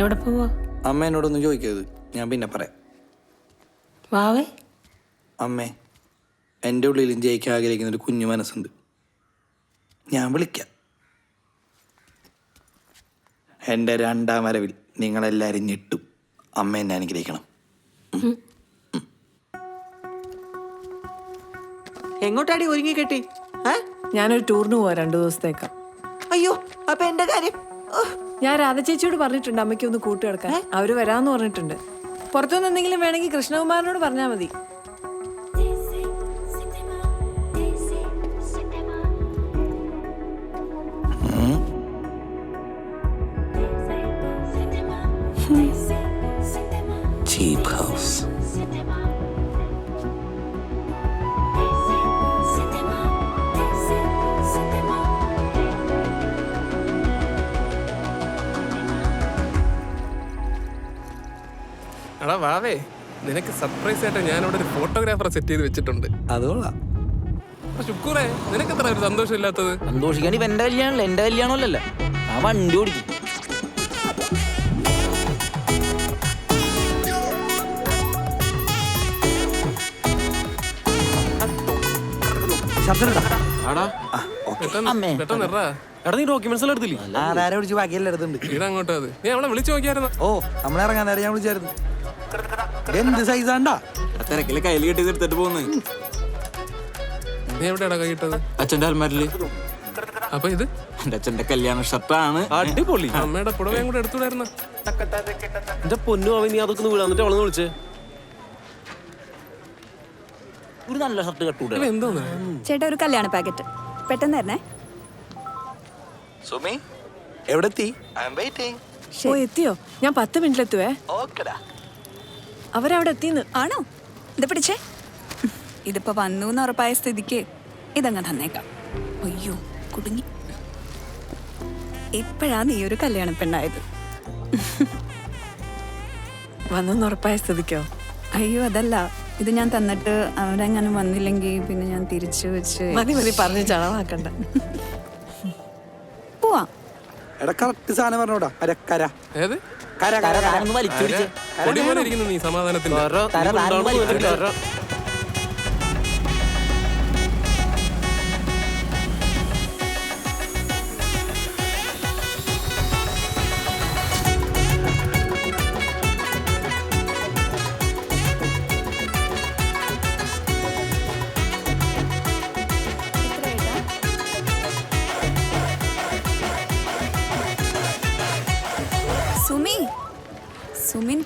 എവിടെ പോവാ? അമ്മ എന്നോടൊന്നും ചോദിക്കരുത്. ഞാൻ പിന്നെ പറയാം. വാവേ? അമ്മേ എന്റെ ഉള്ളിലും ജയിക്കാൻ ആഗ്രഹിക്കുന്ന ഒരു കുഞ്ഞു മനസ്സുണ്ട്. ഞാൻ വിളിക്കാം. എന്റെ രണ്ടാം വരവിൽ നിങ്ങളെല്ലാവരും ഞെട്ടും. അമ്മ എന്നെ അനുഗ്രഹിക്കണം. എങ്ങോട്ടാടി ഒരുങ്ങി കെട്ടി? ഏ? ഞാനൊരു ടൂറിന് പോവാ രണ്ടു ദിവസത്തേക്കാം. അയ്യോ അപ്പൊ എന്റെ കാര്യം? ഞാൻ രാധചേച്ചിയോട് പറഞ്ഞിട്ടുണ്ട് അമ്മയ്ക്ക് ഒന്ന് കൂട്ടുകിടക്കാൻ. അവർ വരാന്ന് പറഞ്ഞിട്ടുണ്ട്. പുറത്തുനിന്ന് എന്തെങ്കിലും വേണമെങ്കിൽ കൃഷ്ണകുമാരനോട് പറഞ്ഞാൽ മതി. എടാ വാവേ നിനക്ക് സർപ്രൈസ് ആയിട്ട് ഞാൻ ഇവിടെ ഒരു ഫോട്ടോഗ്രാഫർ സെറ്റ് ചെയ്ത് വെച്ചിട്ടുണ്ട്. അതുകൊള്ളാം ശുക്കൂറേ നിനക്ക് എത്ര ഒരു സന്തോഷം ഇല്ലാത്തത് സന്തോഷിക്കാൻ ഇപ്പൊ എന്റെ കല്യാണമല്ല? എന്റെ കല്യാണമല്ലല്ലോ ആ വണ്ടി ഓടിക്കും. ഓ നമ്മളെ ഇറങ്ങാൻ നേരം ഞാൻ വിളിച്ചായിരുന്നു. എന്ത് സൈസാണ്ടാ തിരക്കിൽ കയ്യിൽ കെട്ടി എടുത്തിട്ട് പോകുന്നത് എവിടെയാണ് കൈയിട്ടത് അച്ഛന്റെ അൽമാരിൽ അപ്പൊ ഇത്? എന്റെ അച്ഛന്റെ കല്യാണ ഷർട്ടാണ്. അടിപൊളി. അമ്മയുടെ പുടവയും കൂടെ എടുത്തുവിടായിരുന്ന. എന്റെ പൊന്നു അവൻ നീ അതൊക്കെ വീടാ എന്നിട്ട് അവളെ വിളിച്ചേ. ഒരു നല്ല ഷർട്ട് കട്ടൂടെ എന്തോന്ന്? ചേട്ടാ ഒരു കല്യാണ പാക്കറ്റ്. പെട്ടെന്ന് തരണേ. സുമി എവിടെത്തി? ഐ വെയിറ്റിംഗ് ഓ എത്തിയോ? ഞാൻ പത്ത് മിനിറ്റിലെത്തുവേ. ഓക്കെടാ. അവരവിടെ എത്തിന്ന് ആണോ? ഇത് പിടിച്ചേ. ഇതിപ്പോ വന്നു എന്ന് ഉറപ്പായ സ്ഥിതിക്ക് ഇതങ്ങ് തന്നേക്കാം. അയ്യോ കുടുങ്ങി. ഇപ്പോഴാ നീ ഒരു കല്യാണ പെണ്ണായത്. വന്നെന്ന് ഉറപ്പായ സ്ഥിതിക്കോ? അയ്യോ അതല്ല. ഇത് ഞാൻ തന്നിട്ട് അവരങ്ങനെ വന്നില്ലെങ്കിൽ പിന്നെ ഞാൻ തിരിച്ചു വെച്ച് മതി മതി പറഞ്ഞ് ചളവാക്കണ്ട. പോവാ. എടാ കറക്റ്റ് സാധനം പറഞ്ഞോടാ. അരക്കര. ഏത്? കര കര കര ഒന്ന് വലിച്ചു പിടിച്ചേ പോലെ ഇരിക്കുന്നു നീ സമാധാനത്തിന്റെ. തര, നീ തര, താരം മിണ്ടാണ്ട് വലിച്ചു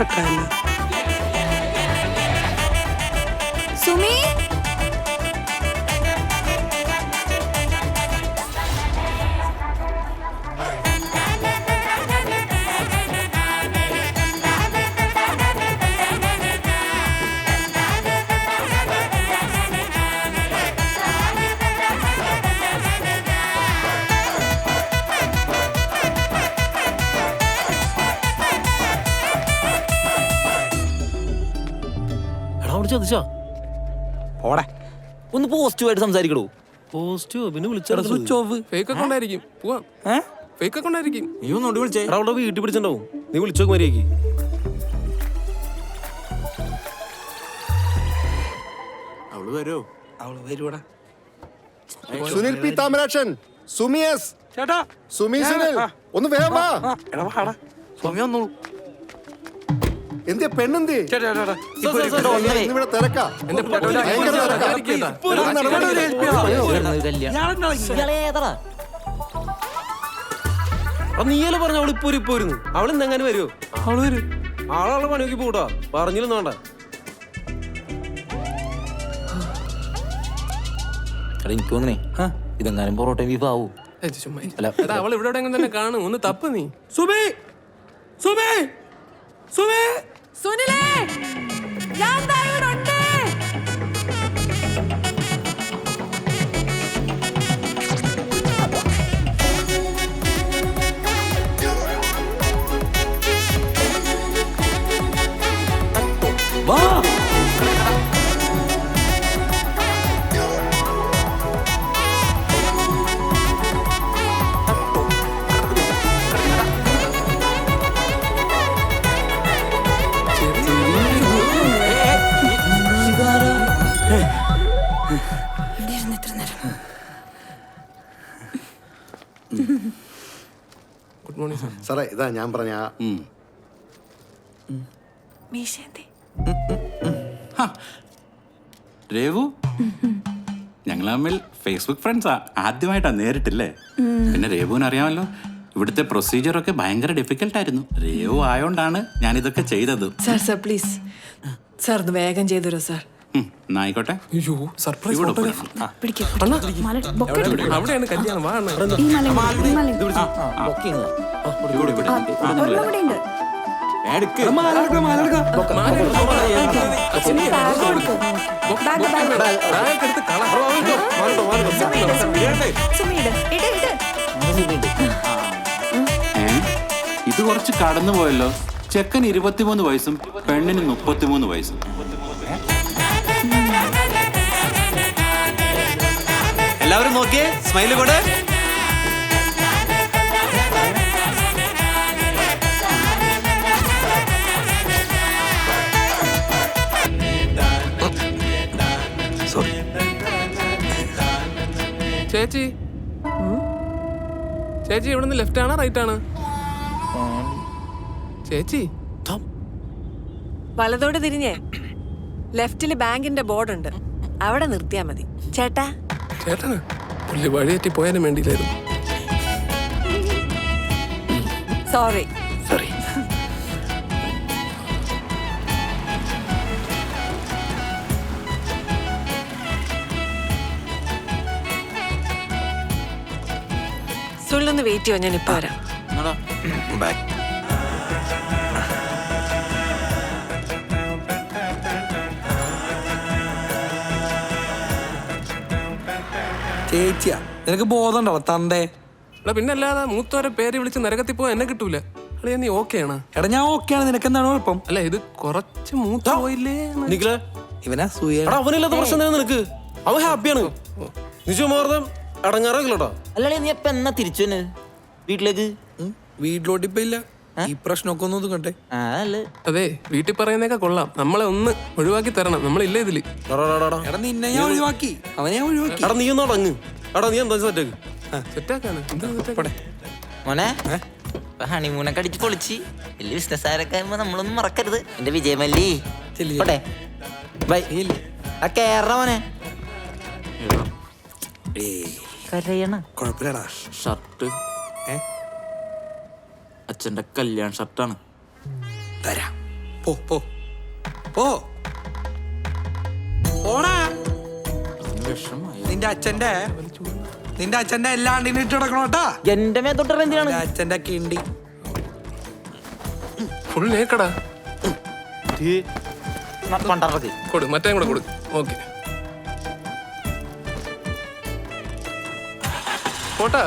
കട്ടായില്ല സുമി ചതിച്ചാ പോടെ. ഒന്ന് പോസിറ്റീവായിട്ട് സംസാരിക്കടോ. പോസിറ്റീവ്? പിന്നെ എടാ വിളിച്ചാ സ്വിച്ച് ഓഫ് ഫേക്ക് അക്കൗണ്ട് ആയിരിക്കും പോവാം. ഫേക്ക് അക്കൗണ്ട് ആയിരിക്കും നീ ഒന്നുകൂടി വിളിച്ചേ. അവിടെ വീട്ടിൽ പിടിച്ചിട്ടുണ്ടാവും. നീ വിളിച്ചോ മര്യാദയ്ക്ക് അവൾ വരോ അവൾ വരുവാടാ. സുനിൽ പി താമരാക്ഷൻ. സുമിയസ്. ചേട്ടാ. സുമി സുനിൽ. ഒന്ന് വേഗം വാ. എടാ വാടാ സുമി വന്നോളൂ. എന്തിയ പെണ്ണെന്തി ഇന്നിവിടെ തിരക്കാ. ഭയങ്കര ഒരു നടപടി നീയല്ലേ പറഞ്ഞ? അവൾ ഇപ്പൊ ഇപ്പൊ വരുന്നു? അവൾ ഇന്നെങ്ങനെ വരുമോ അവൾ വരും. ആളാളെ പണി നോക്കി പറഞ്ഞിരുന്നു പറഞ്ഞില്ലെന്ന് വേണ്ട. എടാ എനിക്ക് തോന്നണേ ഇതെങ്ങാനും പൊറോട്ട ബീഫ് ആവൂ. അവൾ ഇവിടെ തന്നെ കാണും? ഒന്ന് തപ്പ് നീ. സുബേ! സുബേ! സുബേ സുനിലേ ഞാൻ സാറേ ഇതാ ഞാൻ പറഞ്ഞ ആ മീശേന്തി രേവു? ഞങ്ങൾ തമ്മിൽ ഫേസ്ബുക്ക് ഫ്രണ്ട്സാ ആദ്യമായിട്ടാ നേരിട്ടില്ലേ? പിന്നെ രേവുവിന് അറിയാമല്ലോ. ഇവിടുത്തെ പ്രൊസീജിയറൊക്കെ ഭയങ്കര ഡിഫിക്കൽട്ട് ആയിരുന്നു. രേവു ആയോണ്ടാണ് ഞാൻ ഇതൊക്കെ ചെയ്തത്. സാർ സാർ പ്ലീസ് സാർ ഒന്ന് വേഗം ചെയ്തു സാർ? ആയിക്കോട്ടെ അയ്യോ സർപ്രൈസ് ഇവിടെ. അവിടെയാണ് കല്യാണം വാ അണ്ണാ. ഇവിടെ, ഇവിടെ. ആ, ബാഗ് എടുത്ത് കള. ഏ? ഇത് കുറച്ച് കടന്നു പോയല്ലോ ചെക്കൻ ഇരുപത്തിമൂന്ന് വയസ്സും പെണ്ണിന് മുപ്പത്തിമൂന്ന് വയസ്സും എല്ലാവരും നോക്കിയേ സ്മൈൽ കൂടെ. ചേച്ചി. ചേച്ചി ഇവിടുന്ന് ലെഫ്റ്റ് ആണോ റൈറ്റ് ആണ്? ചേച്ചി. വലതോട് തിരിഞ്ഞേ. ലെഫ്റ്റിൽ ബാങ്കിന്റെ ബോർഡ് ഉണ്ട് അവിടെ നിർത്തിയാ മതി. ചേട്ടാ ചേട്ടന് പുള്ളി വഴിയേറ്റി പോയാലും വേണ്ടിയില്ലായിരുന്നു. സോറി സോറി സുള്ളൊന്ന് വെയിറ്റ് ചെയ്യോ? ഞാൻ ഇപ്പൊ വരാം. ചേച്ചിയാ. നിനക്ക് ബോധം ഉണ്ടോ തന്തേ? എടാ പിന്നെ അല്ലാതെ മൂത്തോരെ പേര് വിളിച്ച് നരകത്തിൽ പോയാൽ എന്നെ കിട്ടൂല. അളിയാ നീ ഓക്കെ ആണ് എടാ ഞാൻ ഓക്കെയാണ്. നിനക്ക് എന്താണ് കുഴപ്പം? അല്ല ഇത് കുറച്ച് മൂത്ത പോയില്ലേ എന്ന്. നിഖിലേ. ഇവനാ സൂയ എടാ അവനില്ലാത്ത പ്രശ്നം തന്നെ നിനക്ക്? അവൻ ഹാപ്പിയാണ്. നിജു മോർദം അടങ്ങാറാക്കില്ലട്ടോ അല്ലേ നീ എപ്പ എന്നാ തിരിച്ചു തന്നെ വീട്ടിലേക്ക്? വീട്ടിലോട്ട് ഇപ്പൊ ഇല്ല. ഈ പ്രശ്നമൊക്കെ ഒന്ന് കണ്ടേ അതെ വീട്ടിൽ പറയുന്നേക്കാ കൊള്ളാം. നമ്മളെ ഒന്ന് ഒഴിവാക്കി തരണം. നമ്മളില്ല ഇതിൽ? എടാ നിന്നെ ഞാൻ ഒഴിവാക്കി. അവനെ ഞാൻ ഒഴിവാക്കി. എടാ നീ ഒന്ന് അടങ്ങ് എടാ നീ എന്താ സെറ്റാക്ക് സെറ്റാക്കാണ് എന്താ സെറ്റാക്കടെ മോനെ ഹണിമൂണൊക്കെ അടിച്ച് പൊളിച്ച്. വലിയ ബിസിനസ്സുകാരൊക്കെ ആകുമ്പോ നമ്മളൊന്നും മറക്കരുത്. എന്റെ വിജയമല്ലി. പോട്ടെ ബൈ. ആ മോനെ കരയണ. കുഴപ്പമില്ലടാ. ഷർട്ട്. അച്ഛന്റെ കല്യാൺ ഷർട്ടാണ്. തരാം പോ പോ. പോ. പോടാ. വിഷമായി നിന്റെ അച്ഛന്റെ നിന്റെ അച്ഛന്റെ എല്ലാ ആണ്ടിനും ഇട്ട് കിടക്കണോട്ടാ എന്റെ മേത്തോട്ട് എന്തിനാണ്? നിന്റെ അച്ഛന്റെ കിണ്ടി. ഫുൾ നേക്കടാ കൊടു മറ്റേ കൂടെ കൊടു. ഓക്കെ പോട്ടാ.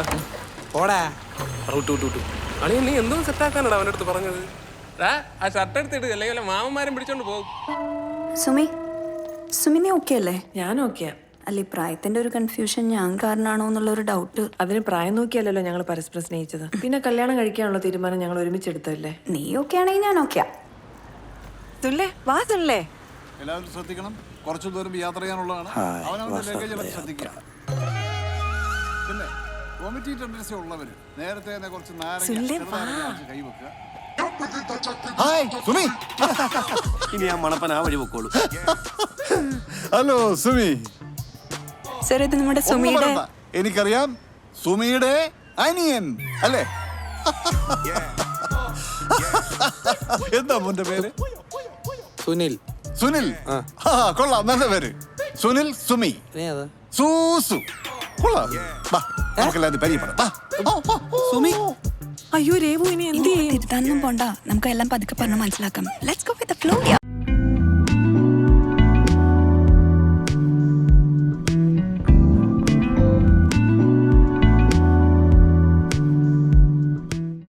പോടാ. അളിയ നീ എന്തോ സെറ്റാക്കാനാണ് അവന്റെ അടുത്ത് പറഞ്ഞത്? ആ ഷർട്ട് എടുത്തിട്ട് അല്ലെങ്കിൽ മാമന്മാരും പിടിച്ചോണ്ട് പോകും. സുമി സുമി നീ ഓക്കെ അല്ലേ? ഞാൻ ഓക്കെയാ അല്ല ഈ പ്രായത്തിന്റെ ഒരു കൺഫ്യൂഷൻ ഞാൻ കാരണമാണോ എന്നുള്ള ഒരു ഡൗട്ട് അതിന് പ്രായം നോക്കിയല്ലല്ലോ ഞങ്ങൾ പരസ്പരം സ്നേഹിച്ചത്. പിന്നെ കല്യാണം കഴിക്കാനുള്ള തീരുമാനം ഞങ്ങൾ ഒരുമിച്ചെടുത്തല്ലേ നീ ഓക്കെ ആണെങ്കിൽ ഞാൻ ഓക്കെയാ വാ എല്ലാവരും ശ്രദ്ധിക്കണം. കുറച്ചു ദൂരം യാത്ര ചെയ്യാനുള്ളതാണ്. അവനവന്റെ ലഗേജ് എല്ലാം ശ്രദ്ധിക്കുക പിന്നെ ടെൻഡൻസി നേരത്തെ തന്നെ കുറച്ച് നാരങ്ങ സുല്ലേ, ചെറുനാരങ്ങ കൈവെക്കുക ഹായ് സുമി. ഇനി ആ മണപ്പൻ ആ വഴി പൊക്കോളൂ. ഹലോ സുമി. സർ ഇത് നമ്മുടെ സുമിയുടെ എനിക്കറിയാം സുമിയുടെ അനിയൻ അല്ലേ? എന്താ മോന്റെ പേര്? സുനിൽ. സുനിൽ. ആ. കൊള്ളാം നല്ല പേര്. സുനിൽ സുമി. സൂസു. കൊള്ളാം. വാ നമുക്കെല്ലാം പരിചയപ്പെടാം. വാ. ഓ, ഓ, ഓ, സുമി. അയ്യോ രേവു ഇനി എന്ത് ചെയ്യും? തിരുത്താനൊന്നും പോണ്ട. നമുക്ക് എല്ലാം പതുക്കെ പറഞ്ഞ് മനസ്സിലാക്കാം. Let's go with flow